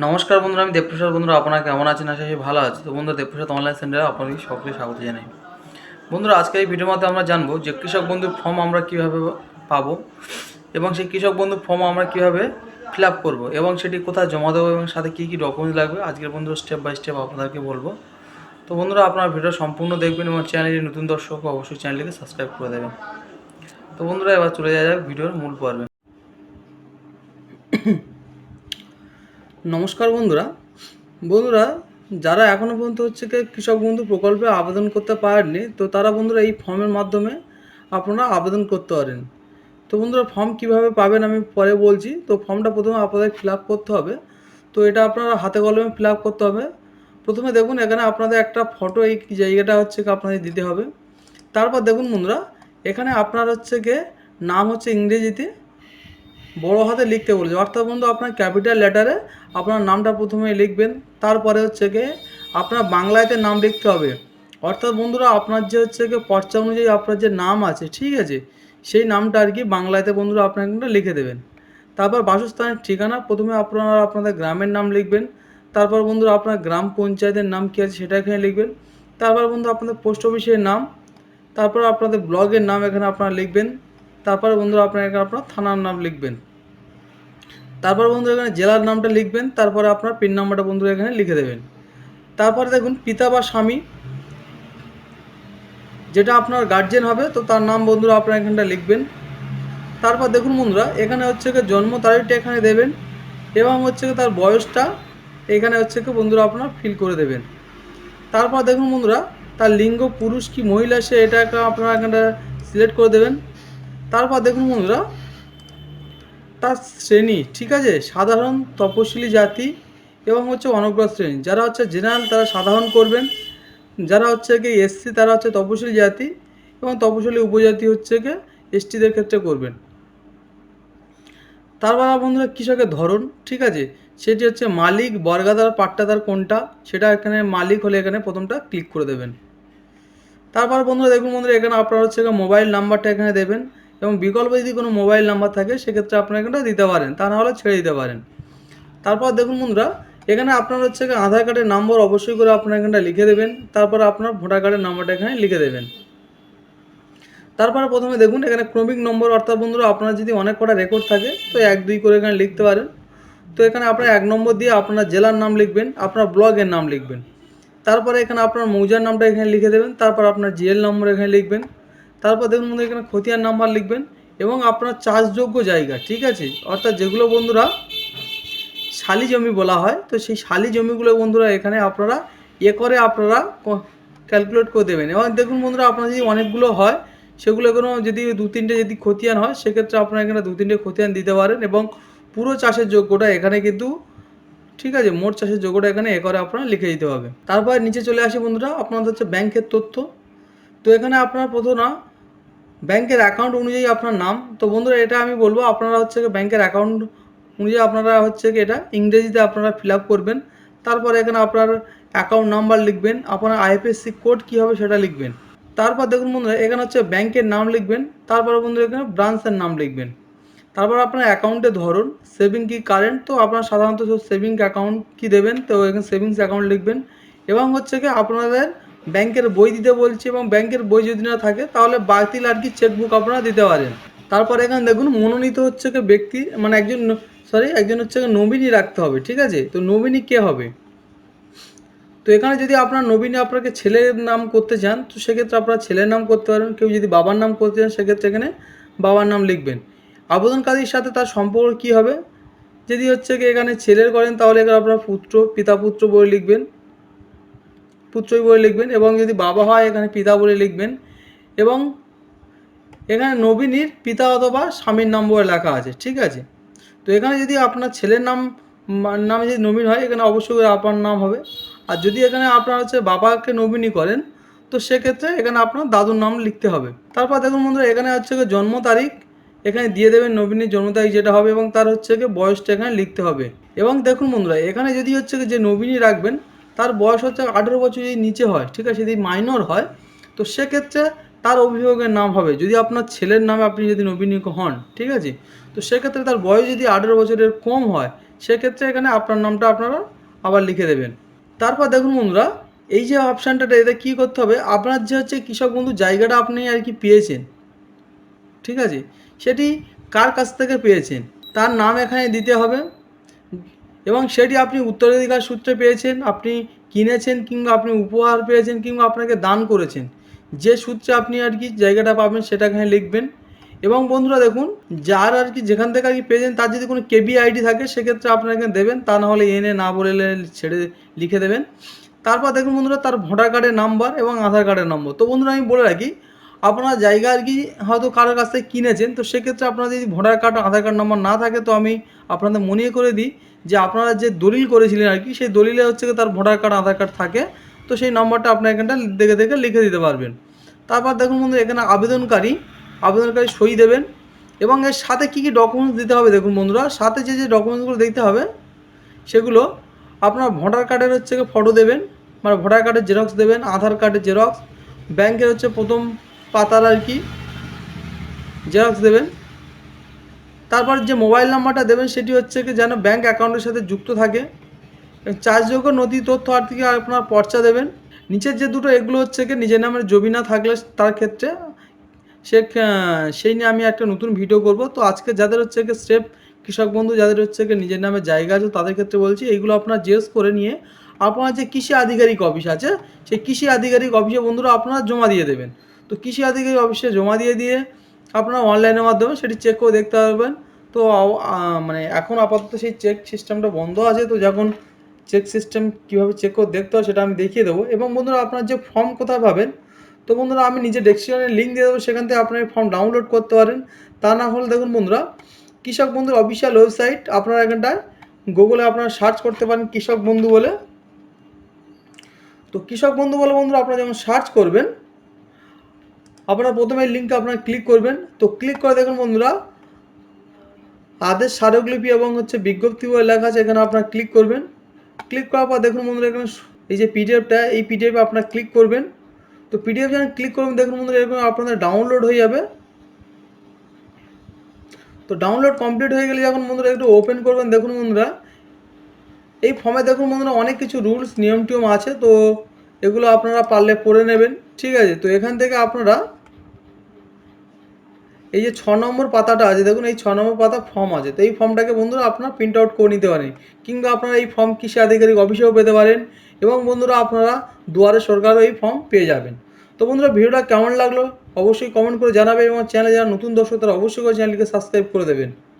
নমস্কার বন্ধুরা, আমি দেবপ্রসাদ। বন্ধুরা, আপনারা কেমন আছেন? আশা করি ভালো আছে তো বন্ধুরা, দেবপ্রসাদ অনলাইন সেন্টারে আপনাদের সকলকে স্বাগত জানাই। বন্ধুরা, আজকের এই ভিডিওর মধ্যে আমরা জানব যে কৃষক বন্ধুর ফর্ম আমরা কীভাবে পাবো এবং সেই কৃষক বন্ধু ফর্ম আমরা কীভাবে ফিল আপ করব এবং সেটি কোথায় জমা দেবো এবং সাথে কী কী ডকুমেন্টস লাগবে, আজকের বন্ধু স্টেপ বাই স্টেপ আপনাদেরকে বলব। তো বন্ধুরা, আপনারা ভিডিও সম্পূর্ণ দেখবেন এবং চ্যানেলে নতুন দর্শক, অবশ্যই চ্যানেলটিকে সাবস্ক্রাইব করে দেবেন। তো বন্ধুরা, এবার চলে যাওয়া যাক ভিডিওর মূল পর্বে। নমস্কার বন্ধুরা। বন্ধুরা, যারা এখনও পর্যন্ত হচ্ছে কি কৃষক বন্ধু প্রকল্পে আবেদন করতে পারেননি, তো তারা বন্ধুরা এই ফর্মের মাধ্যমে আপনারা আবেদন করতে পারেন। তো বন্ধুরা, ফর্ম কীভাবে পাবেন আমি পরে বলছি। তো ফর্মটা প্রথমে আপনাদের ফিল করতে হবে। তো এটা আপনারা হাতে কলমে ফিল করতে হবে। প্রথমে দেখুন, এখানে আপনাদের একটা ফটো এই জায়গাটা হচ্ছে আপনাদের দিতে হবে। তারপর দেখুন বন্ধুরা, এখানে আপনার হচ্ছে গিয়ে নাম হচ্ছে ইংরেজিতে বড় হাতে লিখতে বলেছে। অর্থাৎ বন্ধু, আপনার ক্যাপিটাল লেটারে আপনার নামটা প্রথমে লিখবেন, তারপরে হচ্ছে গিয়ে আপনার বাংলাতে নাম লিখতে হবে। অর্থাৎ বন্ধুরা, আপনার যে হচ্ছে গিয়ে পর্চা অনুযায়ী আপনার যে নাম আছে, ঠিক আছে? সেই নামটা আর কি বাংলাতে বন্ধুরা আপনার কিন্তু লিখে দেবেন। তারপর বাসস্থানের ঠিকানা, প্রথমে আপনারা আপনাদের গ্রামের নাম লিখবেন, তারপর বন্ধুরা আপনার গ্রাম পঞ্চায়েতের নাম কী আছে সেটা এখানে লিখবেন, তারপর বন্ধু আপনাদের পোস্ট অফিসের নাম, তারপর আপনাদের ব্লগের নাম এখানে আপনারা লিখবেন, তারপর বন্ধুরা আপনার এখানে আপনার থানার নাম লিখবেন। তারপর বন্ধুরা এখানে জেলার নামটা লিখবেন, তারপরে আপনার পিন নাম্বারটা বন্ধুরা এখানে লিখে দেবেন। তারপরে দেখুন, পিতা বা স্বামী, যেটা আপনার গার্জেন হবে, তো তার নাম বন্ধুরা আপনার এখানটা লিখবেন। তারপর দেখুন বন্ধুরা, এখানে হচ্ছে কি জন্ম তারিখটা এখানে দেবেন, এবং হচ্ছে কি তার বয়সটা এখানে হচ্ছে কি বন্ধুরা আপনার ফিল করে দেবেন। তারপর দেখুন বন্ধুরা, তার লিঙ্গ, পুরুষ কি মহিলা, সে এটা আপনারা এখানটা সিলেক্ট করে দেবেন। তারপর দেখুন বন্ধুরা তার শ্রেণি, ঠিক আছে? সাধারণ তপশিলি জাতি এবং হচ্ছে অনগ্র শ্রেণি। যারা হচ্ছে জেনারেল তারা সাধারণ করবেন। যারা হচ্ছে কি এসসি তারা হচ্ছে তপশিলি জাতি এবং তপশিলি উপজাতি হচ্ছে কি এসটিদের ক্ষেত্রে করবেন। তারপর বন্ধুরা কৃষকের ধরন, ঠিক আছে? সেটি হচ্ছে মালিক, বর্গাদার, পাট্টাদার কোনটা? সেটা এখানে মালিক হলে এখানে প্রথমটা ক্লিক করে দেবেন। তারপর বন্ধুরা দেখুন বন্ধুরা, এখানে আপনার হচ্ছে মোবাইল নাম্বারটা এখানে দেবেন। এবং বিকল্প যদি কোনো মোবাইল নাম্বার থাকে, সেক্ষেত্রে আপনারা এখানটা দিতে পারেন। তা নাহলে ছেড়ে দিতে পারেন। তারপর দেখুন বন্ধুরা, এখানে আপনার হচ্ছে আধার কার্ডের নম্বর অবশ্যই করে আপনার এখানটা লিখে দেবেন। তারপর আপনার ভোটার কার্ডের নাম্বারটা এখানে লিখে দেবেন। তারপরে প্রথমে দেখুন, এখানে ক্রমিক নম্বর, অর্থাৎ বন্ধুরা আপনার যদি অনেক কটা রেকর্ড থাকে, তো এক, দুই করে এখানে লিখতে পারেন। তো এখানে আপনার এক নম্বর দিয়ে আপনার জেলার নাম লিখবেন, আপনার ব্লগের নাম লিখবেন। তারপরে এখানে আপনার মৌজার নামটা এখানে লিখে দেবেন। তারপর আপনার জিএল নম্বর এখানে লিখবেন। তারপর দেখুন বন্ধুরা, এখানে খতিয়ান নাম্বার লিখবেন এবং আপনার চাষযোগ্য জায়গা, ঠিক আছে? অর্থাৎ যেগুলো বন্ধুরা শালি জমি বলা হয়, তো সেই শালি জমিগুলো বন্ধুরা এখানে আপনারা এ করে আপনারা ক্যালকুলেট করে দেবেন। এবং দেখুন বন্ধুরা, আপনার যদি অনেকগুলো হয় সেগুলো কোনো যদি দু তিনটে যদি খতিয়ান হয়, সেক্ষেত্রে আপনারা এখানে দু তিনটে খতিয়ান দিতে পারেন এবং পুরো চাষের যোগ্যটা এখানে কিন্তু, ঠিক আছে? মোট চাষের যোগ্যটা এখানে এ করে আপনারা লিখে দিতে হবে তারপর নিচে চলে আসি বন্ধুরা, আপনাদের হচ্ছে ব্যাংকের তথ্য। তো এখানে আপনার প্রথম ব্যাংকের অ্যাকাউন্ট অনুযায়ী আপনার নাম। তো বন্ধুরা, এটা আমি বলব, আপনারা হচ্ছে ব্যাংকের অ্যাকাউন্ট অনুযায়ী আপনারা হচ্ছে কি এটা ইংরেজিতে আপনারা ফিল আপ করবেন। তারপর এখানে আপনার অ্যাকাউন্ট নাম্বার লিখবেন, আপনার আইএফএসসি কোড কী হবে সেটা লিখবেন। তারপর দেখুন বন্ধুরা, এখানে হচ্ছে ব্যাংকের নাম লিখবেন, তারপর বন্ধুরা এখানে ব্রাঞ্চের নাম লিখবেন। তারপর আপনার অ্যাকাউন্টের ধরন সেভিং কি কারেন্ট তো আপনার সাধারণত সেভিং অ্যাকাউন্ট কি দেবেন, তো এখানে সেভিংস অ্যাকাউন্ট লিখবেন। এবং হচ্ছে কি আপনাদের ব্যাংকের বই দিতে বলছি এবং ব্যাংকের বই যদি না থাকে, তাহলে বাতিল আর কি চেকবুক আপনারা দিতে পারেন। তারপর এখানে দেখুন, মনোনীত হচ্ছে কি ব্যক্তি মানে একজন সরি একজন হচ্ছে নমিনি রাখতে হবে, ঠিক আছে? তো নমিনি কে হবে? তো এখানে যদি আপনার নবীনে আপনাকে ছেলের নাম করতে চান, তো সেক্ষেত্রে আপনার ছেলের নাম করতে পারেন। কেউ যদি বাবার নাম করতে চান, সেক্ষেত্রে এখানে বাবার নাম লিখবেন। আবেদনকারীর সাথে তার সম্পর্ক কী হবে? যদি হচ্ছে কি এখানে ছেলের করেন, তাহলে এখানে আপনার পুত্র, পিতা পুত্র বই লিখবেন। পুত্রই বলে লিখবেন এবং যদি বাবা হয়, এখানে পিতা বলে লিখবেন। এবং এখানে নবীনীর পিতা অথবা স্বামীর নাম বলে লেখা আছে, ঠিক আছে? তো এখানে যদি আপনার ছেলের নাম নামে যদি নবীন হয়, এখানে অবশ্যই আপনার নাম হবে। আর যদি এখানে আপনার হচ্ছে বাবাকে নবীনী করেন, তো সেক্ষেত্রে এখানে আপনার দাদুর নাম লিখতে হবে। তারপর দেখুন বন্ধুরা, এখানে হচ্ছে জন্ম তারিখ, এখানে দিয়ে দেবেন নবীনের জন্ম তারিখ যেটা হবে এবং তার হচ্ছে বয়সটা এখানে লিখতে হবে। এবং দেখুন বন্ধুরা, এখানে যদি হচ্ছে যে নবীনী রাখবেন তার বয়স হচ্ছে আঠেরো বছর যদি নিচে হয়, ঠিক আছে, যদি মাইনর হয়, তো সেক্ষেত্রে তার অভিভাবকের নাম হবে। যদি আপনার ছেলের নামে আপনি যদি নবীনী হন, ঠিক আছে, তো সেক্ষেত্রে তার বয়স যদি আঠেরো বছরের কম হয়, সেক্ষেত্রে এখানে আপনার নামটা আপনারা আবার লিখে দেবেন। তারপর দেখুন বন্ধুরা, এই যে অপশানটাতে এটা কী করতে হবে? আপনার যে হচ্ছে কৃষক বন্ধু, জায়গাটা আপনি আর কি পেয়েছেন, ঠিক আছে, সেটি কার কাছ থেকে পেয়েছেন? তার নাম এখানে দিতে হবে। এবং সেটি আপনি উত্তরাধিকার সূত্রে পেয়েছেন, আপনি কিনেছেন কিংবা আপনি উপহার পেয়েছেন কিংবা আপনাকে দান করেছেন। যে সূত্রে আপনি আর কি জায়গাটা পাবেন সেটা এখানে লিখবেন। এবং বন্ধুরা দেখুন, যার আর কি যেখান থেকে আর কি পেয়েছেন, তার যদি কোনো কেবি আইডি থাকে, সেক্ষেত্রে আপনারা এখানে দেবেন। তা না হলে এনে না বলে ছেড়ে লিখে দেবেন। তারপর দেখুন বন্ধুরা, তার ভোটার কার্ডের নাম্বার এবং আধার কার্ডের নম্বর। তো বন্ধুরা আমি বলে রাখি আপনার জায়গা আর কি হয়তো কারোর কাছ থেকে কিনেছেন, তো সেক্ষেত্রে আপনার যদি voter card Aadhaar card number না থাকে, তো আমি আপনাদের মনে করে দিই যে আপনারা যে দলিল করেছিলেন আর কি, সেই দলিলে হচ্ছে তার ভোটার কার্ড, আধার কার্ড থাকে, তো সেই নম্বরটা আপনার এখানটা দেখে দেখে লিখে দিতে পারবেন। তারপর দেখুন বন্ধু এখানে আবেদনকারী আবেদনকারী সই দেবেন এবং এর সাথে কী কী ডকুমেন্টস দিতে হবে দেখুন বন্ধুরা, সাথে যে যে ডকুমেন্টসগুলো দিতে হবে, সেগুলো আপনার ভোটার কার্ডের হচ্ছে ফটো দেবেন মানে ভোটার কার্ডের জেরক্স দেবেন, আধার কার্ডের জেরক্স ব্যাংকের হচ্ছে প্রথম পাতার আর কি? জেরক্স দেবেন। তারপর যে মোবাইল নাম্বারটা দেবেন, সেটি হচ্ছে কি যেন ব্যাংক অ্যাকাউন্টের সাথে যুক্ত থাকে। চার্জযোগ্য নথি, তথ্য আর থেকে আপনার পর্চা দেবেন। নিচের যে দুটো, এগুলো হচ্ছে কি নিজের নামের জমি না থাকলে তার ক্ষেত্রে। সে সেই নিয়ে আমি একটা নতুন ভিডিও করব। তো আজকে যাদের হচ্ছে কি স্টেপ কৃষক বন্ধু, যাদের হচ্ছে কি নিজের নামে জায়গা আছে, তাদের ক্ষেত্রে বলছি, এইগুলো আপনার জিজ্ঞেস করে নিয়ে আপনার যে কৃষি আধিকারিক অফিস আছে, সেই কৃষি আধিকারিক অফিসে বন্ধুরা আপনারা জমা দিয়ে দেবেন। তো কৃষি আধিকারিক অফিসে জমা দিয়ে দিয়ে আপনারা অনলাইনের মাধ্যমে সেটি চেক করে দেখতে পারবেন। তো মানে এখন আপাতত সেই চেক সিস্টেমটা বন্ধ আছে। তো যখন চেক সিস্টেম কীভাবে চেক করে দেখতে হয় সেটা আমি দেখিয়ে দেবো। এবং বন্ধুরা, আপনার যে ফর্ম কোথায় পাবেন, তো বন্ধুরা, আমি নিজে ডেসক্রিপশনে লিঙ্ক দিয়ে দেবো। সেখান থেকে আপনার ফর্ম ডাউনলোড করতে পারেন। তা না হলে দেখুন বন্ধুরা, কৃষক বন্ধুর অফিসিয়াল ওয়েবসাইট আপনারা এখানটায় গুগলে আপনারা সার্চ করতে পারেন কৃষক বন্ধু বলে। তো কৃষক বন্ধু বলে বন্ধুরা, আপনারা যখন সার্চ করবেন আপনারা প্রথমে লিঙ্কে আপনারা ক্লিক করবেন। তো ক্লিক করে দেখুন বন্ধুরা, আদেশ স্মারকলিপি এবং হচ্ছে বিজ্ঞপ্তি বলে লেখা আছে, এখানে আপনারা ক্লিক করবেন। ক্লিক করার পর দেখুন বন্ধুরা, এখানে এই যে পিডিএফটা এই পিডিএফে আপনারা ক্লিক করবেন। তো পিডিএফ যখন ক্লিক করবেন দেখুন বন্ধুরা, এরকম আপনাদের ডাউনলোড হয়ে যাবে। তো ডাউনলোড কমপ্লিট হয়ে গেলে যখন বন্ধুরা একটু ওপেন করবেন, দেখুন বন্ধুরা, এই ফর্মে দেখুন বন্ধুরা, অনেক কিছু রুলস নিয়ম টিয়ম আছে। তো এগুলো আপনারা পারলে পড়ে নেবেন, ঠিক আছে? তো এখান থেকে আপনারা এই যে ছ নম্বর পাতাটা আছে, দেখুন এই ছ নম্বর পাতা ফর্ম আছে। তো এই ফর্মটাকে বন্ধুরা আপনারা প্রিন্ট আউট করে নিতে পারেন। কিংবা আপনারা এই ফর্ম কৃষি আধিকারিক অফিসেও পেতে পারেন। এবং বন্ধুরা আপনারা দুয়ারে সরকারও এই ফর্ম পেয়ে যাবেন। তো বন্ধুরা ভিডিওটা কেমন লাগল? অবশ্যই কমেন্ট করে জানাবেন এবং চ্যানেলে যারা নতুন দর্শক, তারা অবশ্যই করে চ্যানেলকে সাবস্ক্রাইব করে দেবেন।